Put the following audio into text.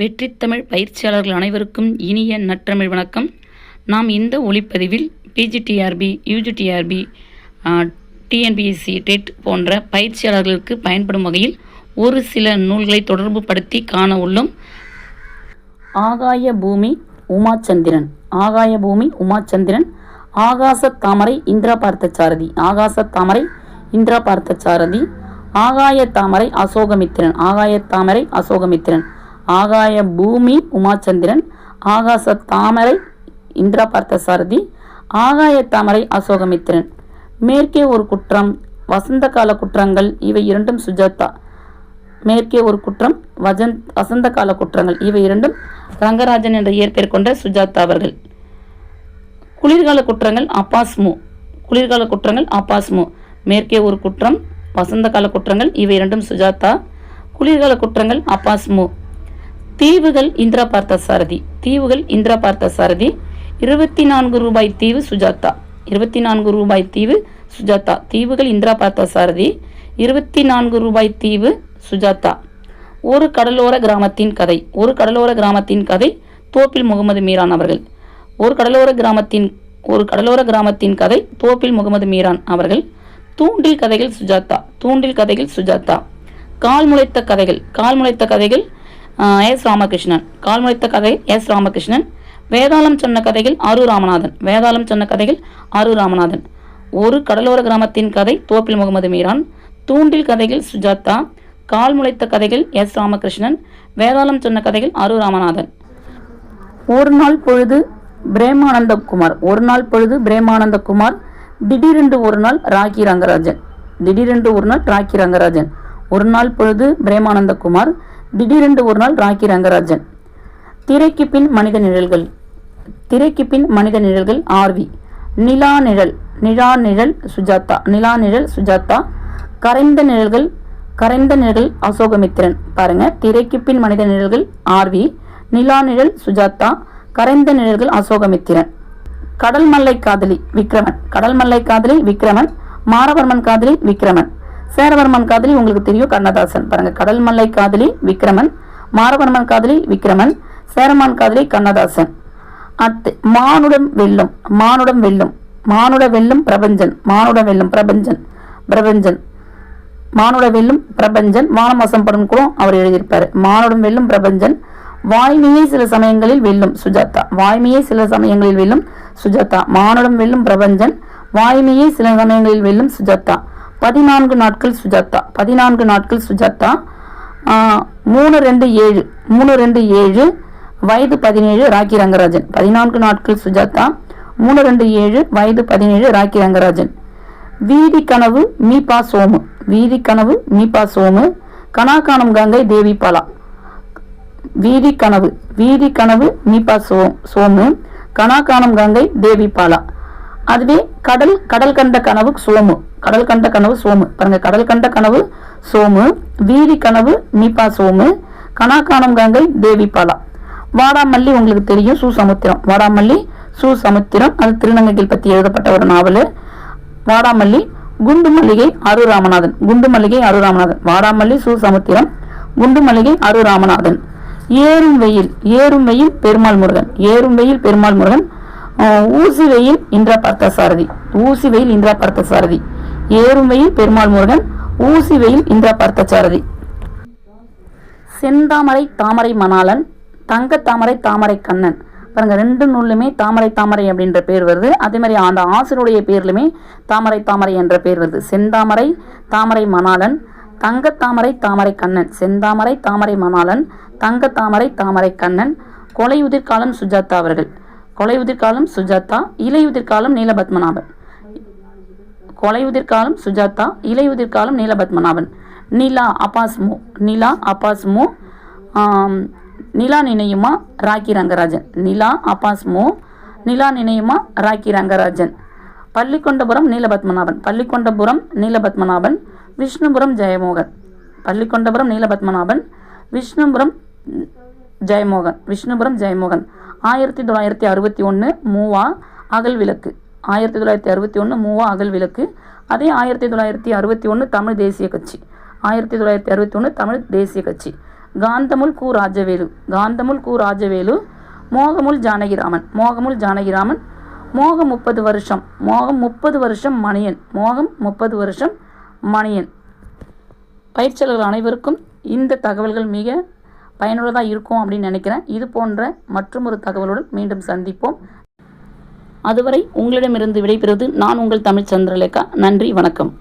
வெற்றித்தமிழ் பயிற்சியாளர்கள் அனைவருக்கும் இனிய நற்றமிழ் வணக்கம். நாம் இந்த ஒளிப்பதிவில் பிஜிடிஆர்பி யூஜிடிஆர்பி டிஎன்பிஎஸ்சி டெட் போன்ற பயிற்சியாளர்களுக்கு பயன்படும் வகையில் ஒரு சில நூல்களை தொடர்பு படுத்தி காண உள்ளோம். ஆகாய பூமி உமாச்சந்திரன். ஆகாய பூமி உமாச்சந்திரன். ஆகாச தாமரை இந்திரா பார்த்த சாரதி ஆகாச தாமரை இந்திரா பார்த்த சாரதி ஆகாய தாமரை அசோகமித்திரன். ஆகாய தாமரை அசோகமித்திரன். ஆகாய பூமி உமாச்சந்திரன் ஆகாச தாமரை இந்திரா பார்த்த சாரதி ஆகாய தாமரை அசோகமித்திரன். மேற்கே ஒரு குற்றம் வசந்த கால குற்றங்கள் இவை இரண்டும் சுஜாதா. மேற்கே ஒரு குற்றம் வஜந்த் வசந்த கால குற்றங்கள் இவை இரண்டும் ரங்கராஜன் என்ற இயற்பெயர் கொண்ட சுஜாதா அவர்கள். குளிர்கால குற்றங்கள் அப்பாஸ்மு குளிர்கால குற்றங்கள் அப்பாஸ்மு மேற்கே ஒரு குற்றம் வசந்த கால குற்றங்கள் இவை இரண்டும் சுஜாதா. குளிர்கால குற்றங்கள் அப்பாஸ்மு தீவுகள் இந்திரா பார்த்த சாரதி. தீவுகள் இந்திரா பார்த்த சாரதி. இருபத்தி நான்கு ரூபாய் தீவு சுஜாதா. இருபத்தி நான்கு ரூபாய் தீவு சுஜாதா. தீவுகள் இந்திரா பார்த்த சாரதி. இருபத்தி நான்கு ரூபாய் தீவு சுஜாதா. ஒரு கடலோர கிராமத்தின் கதை. ஒரு கடலோர கிராமத்தின் கதை தோப்பில் முகமது மீரான் அவர்கள். ஒரு கடலோர கிராமத்தின் ஒரு கடலோர கிராமத்தின் கதை தோப்பில் முகமது மீரான் அவர்கள். தூண்டில் கதைகள் சுஜாதா. தூண்டில் கதைகள் சுஜாதா. கால் முளைத்த கதைகள். கால் முளைத்த கதைகள் எஸ் ராமகிருஷ்ணன். கால் முளைத்த கதை எஸ் ராமகிருஷ்ணன். வேதாளம் சொன்ன கதைகள் ஆரு ராமநாதன். வேதாளம் சொன்ன கதைகள் ஆரு ராமநாதன். ஒரு கடலோர கிராமத்தின் கதை தோப்பில் முகமது மீரான். தூண்டில் கதைகள் சுஜாதா. கால் முளைத்த கதைகள் எஸ் ராமகிருஷ்ணன். வேதாளம் சொன்ன கதைகள் ஆரு ராமநாதன். ஒரு நாள் பொழுது பிரேமானந்த குமார். ஒரு நாள் பொழுது பிரேமானந்தகுமார் திடீரென்று ஒரு நாள் ராக்கி ரங்கராஜன். திடீரென்று ஒரு நாள் ராக்கி ரங்கராஜன். ஒரு நாள் பொழுது பிரேமானந்தகுமார் குமார். திடீரென்று ஒரு நாள் ராக்கி ரங்கராஜன். திரைக்கு பின் மனித நிழல்கள். திரைக்கு பின் மனித நிழல்கள் ஆர்வி நிலா நிழல். நிலா நிழல் சுஜாதா. நிலா நிழல் சுஜாதா. கரைந்த நிழல்கள். கரைந்த நிழல் அசோகமித்திரன். பாருங்க. திரைக்கு பின் மனித நிழல்கள் ஆர்வி நிலா நிழல் சுஜாதா. கரைந்த நிழல்கள் அசோகமித்திரன். கடல் மல்லை காதலி விக்ரமன். கடல் மல்லை காதலி விக்ரமன். மாரவர்மன் காதலி விக்ரமன். சேரவர்மன் காதலி உங்களுக்கு தெரியும் கண்ணதாசன். பாருங்க கடல் மல்லை காதலி விக்ரமன் மாரவர்மன் காதலி விக்ரமன் சேரமான் காதலி கண்ணதாசன். அத்து மானுடம் வெல்லும் மானுடம் வெல்லும் மானுட வெல்லும் பிரபஞ்சன் மானுட வெல்லும் பிரபஞ்சன் பிரபஞ்சன். மானுட வெல்லும் பிரபஞ்சன் வானமாசம் படம் கூட அவர் எழுதியிருப்பாரு. மானுடம் வெல்லும் பிரபஞ்சன் வாய்மையே சில சமயங்களில் வெல்லும் சுஜாதா. வாய்மையே சில சமயங்களில் வெல்லும் சுஜாதா. மானுடம் வெல்லும் பிரபஞ்சன் வாய்மையே சில சமயங்களில் வெல்லும் சுஜாதா. பதினான்கு நாட்கள் சுஜாதா. பதினான்கு நாட்கள் சுஜாதா. மூணு ரெண்டு ஏழு. மூணு ரெண்டு ஏழு வயது பதினேழு ராக்கி ரங்கராஜன். பதினான்கு நாட்கள் சுஜாதா. மூணு ரெண்டு ஏழு வயது பதினேழு ராக்கி ரங்கராஜன். வீதி கனவு மீபா சோமு. வீதி கனவு மீபா சோமு. கனா காணும் கங்கை தேவி பாலா. வீதி கனவு. வீதி கனவு மீபா சோ சோமு. கனா காணும் கங்கை தேவி பாலா. அதுவே கடல் கடல் கண்ட கனவு சோமு. கடல் கண்ட கனவு சோமு. பாருங்க கடல் கண்ட கனவு சோமு வீதி கனவு நீபா சோமு கனாக்கானம் கங்கை தேவி பாலா. வாடாமல்லி உங்களுக்கு தெரியும் சுசமுத்திரம். வாடாமல்லி சுசமுத்திரம் அது திருநங்கைகள் பற்றி எழுதப்பட்ட ஒரு நாவல். வாடாமல்லி குண்டு மல்லிகை அரு ராமநாதன். குண்டு மல்லிகை அரு ராமநாதன். வாடாமல்லி சுசமுத்திரம் குண்டு மல்லிகை அரு ராமநாதன். ஏறும் வெயில் ஏறும் வெயில் பெருமாள் முருகன். ஏறும் வெயில் பெருமாள் முருகன். ஊசி வெயில் இந்திரா பார்த்த சாரதி ஊசி வெயில் இந்திரா பார்த்த சாரதி ஏறும் வெயில் பெருமாள் முருகன் ஊசி வெயில் இந்திரா பார்த்த சாரதி செந்தாமரை தாமரை மணாளன் தங்க தாமரை தாமரை கண்ணன். பாருங்க ரெண்டு நூல்லுமே தாமரை தாமரை அப்படின்ற பேர் வருது. அதே மாதிரி அந்த ஆசிரியருடைய பேர்லுமே தாமரை தாமரை என்ற பேர் வருது. செந்தாமரை தாமரை மணாளன் தங்க தாமரை தாமரை கண்ணன். செந்தாமரை தாமரை மணாளன் தங்க தாமரை தாமரை கண்ணன் கொலையுதிர்காலன் சுஜாதா அவர்கள். கொலை உதிர்காலம் சுஜாதா இலை உதிர்காலம் நீலபத்மநாபன். கொலை உதிர்காலம் சுஜாதா இலை உதிர்காலம் நீலபத்மநாபன். நிலா அப்பாஸ்மு நிலா அப்பாஸ்மு நிலா நினையுமா ராக்கி ரங்கராஜன். நிலா அப்பாஸ்மு நிலா நினையுமா ராக்கி ரங்கராஜன். பள்ளிக்கொண்டபுரம் நீலபத்மநாபன். பள்ளிக்கொண்டபுரம் நீலபத்மநாபன். விஷ்ணுபுரம் ஜெயமோகன். பள்ளிக்கொண்டபுரம் நீலபத்மநாபன். விஷ்ணுபுரம் ஜெயமோகன். விஷ்ணுபுரம் ஜெயமோகன். ஆயிரத்தி தொள்ளாயிரத்தி அறுபத்தி ஒன்று மூவா அகல் விளக்கு. ஆயிரத்தி தொள்ளாயிரத்தி அறுபத்தி ஒன்று மூவா அகல் விளக்கு. அதே ஆயிரத்தி தொள்ளாயிரத்தி அறுபத்தி ஒன்று தமிழ் தேசிய கட்சி. ஆயிரத்தி தொள்ளாயிரத்தி அறுபத்தி ஒன்று தமிழ் தேசிய கட்சி. காந்தமுல் கு ராஜவேலு. காந்தமுல் கு ராஜவேலு மோகமுல் ஜானகிராமன். மோகமுல் ஜானகிராமன் மோகம் முப்பது வருஷம். மோகம் முப்பது வருஷம் மணியன். மோகம் முப்பது வருஷம் மணியன். பயிற்சியாளர்கள் அனைவருக்கும் இந்த தகவல்கள் மிக பயனுள்ளதாக இருக்கும் அப்படின்னு நினைக்கிறேன். இது போன்ற மற்றும் ஒரு தகவலுடன் மீண்டும் சந்திப்போம். அதுவரை உங்களிடமிருந்து விடைபெறுவது நான் உங்கள் தமிழ் சந்திரலேகா. நன்றி வணக்கம்.